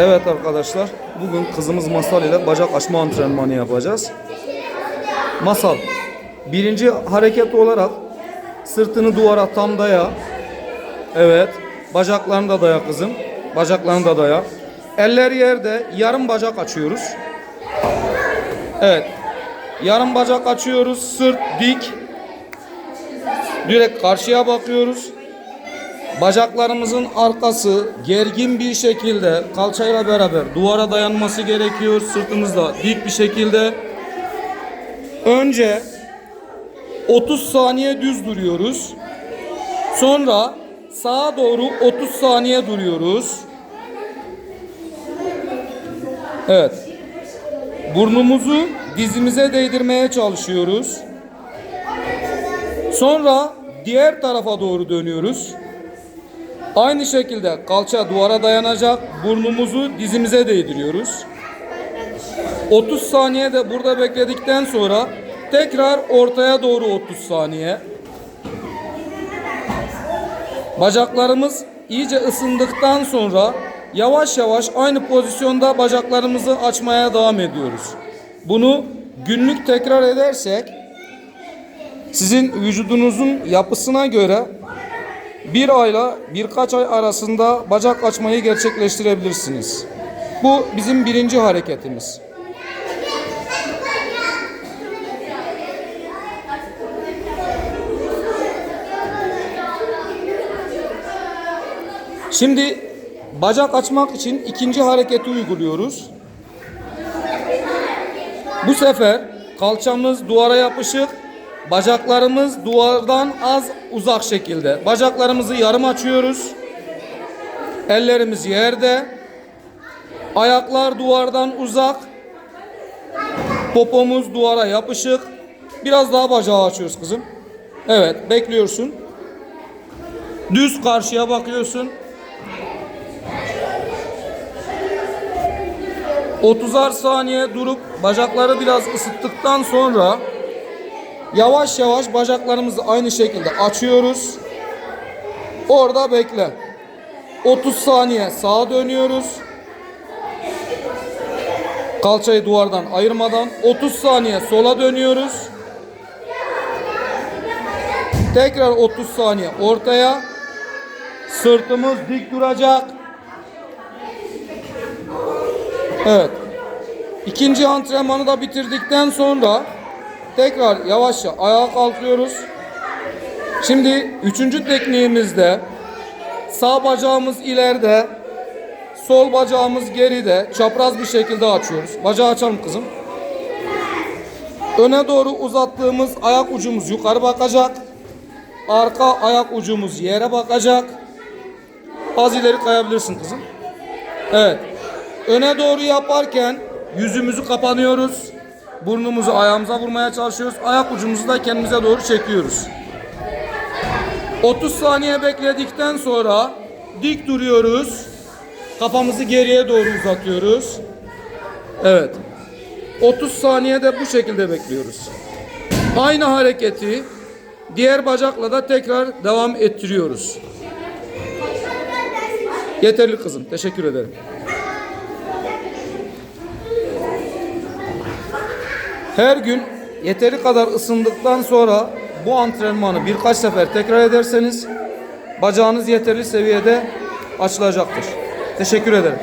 Evet arkadaşlar, bugün kızımız Masal ile bacak açma antrenmanı yapacağız. Masal, birinci hareket olarak sırtını duvara tam daya. Evet, bacaklarını da daya kızım. Bacaklarını da daya. Eller yerde, yarım bacak açıyoruz. Evet, yarım bacak açıyoruz, sırt dik. Direkt karşıya bakıyoruz. Bacaklarımızın arkası gergin bir şekilde kalçayla beraber duvara dayanması gerekiyor. Sırtımız da dik bir şekilde. Önce 30 saniye düz duruyoruz. Sonra sağa doğru 30 saniye duruyoruz. Evet. Burnumuzu dizimize değdirmeye çalışıyoruz. Sonra diğer tarafa doğru dönüyoruz. Aynı şekilde kalça duvara dayanacak. Burnumuzu dizimize değdiriyoruz. 30 saniye de burada bekledikten sonra tekrar ortaya doğru 30 saniye. Bacaklarımız iyice ısındıktan sonra yavaş yavaş aynı pozisyonda bacaklarımızı açmaya devam ediyoruz. Bunu günlük tekrar edersek sizin vücudunuzun yapısına göre bir ayla birkaç ay arasında bacak açmayı gerçekleştirebilirsiniz. Bu bizim birinci hareketimiz. Şimdi bacak açmak için ikinci hareketi uyguluyoruz. Bu sefer kalçamız duvara yapışık, bacaklarımız duvardan az uzak şekilde. Bacaklarımızı yarım açıyoruz. Ellerimiz yerde. Ayaklar duvardan uzak. Popomuz duvara yapışık. Biraz daha bacağı açıyoruz kızım. Evet, bekliyorsun. Düz karşıya bakıyorsun. 30'ar saniye durup bacakları biraz ısıttıktan sonra yavaş yavaş bacaklarımızı aynı şekilde açıyoruz. Orada bekle. 30 saniye sağa dönüyoruz. Kalçayı duvardan ayırmadan 30 saniye sola dönüyoruz. Tekrar 30 saniye ortaya. Sırtımız dik duracak. Evet. İkinci antrenmanı da bitirdikten sonra tekrar yavaşça ayağa kalkıyoruz. Şimdi üçüncü tekniğimizde sağ bacağımız ileride, sol bacağımız geride çapraz bir şekilde açıyoruz. Bacağı açalım kızım. Öne doğru uzattığımız ayak ucumuz yukarı bakacak. Arka ayak ucumuz yere bakacak. Az ileri kayabilirsin kızım. Evet. Öne doğru yaparken yüzümüzü kapanıyoruz. Burnumuzu ayağımıza vurmaya çalışıyoruz. Ayak ucumuzu da kendimize doğru çekiyoruz. 30 saniye bekledikten sonra dik duruyoruz. Kafamızı geriye doğru uzatıyoruz. Evet. 30 saniye de bu şekilde bekliyoruz. Aynı hareketi diğer bacakla da tekrar devam ettiriyoruz. Yeterli kızım. Teşekkür ederim. Her gün yeteri kadar ısındıktan sonra bu antrenmanı birkaç sefer tekrar ederseniz bacağınız yeterli seviyede açılacaktır. Teşekkür ederim.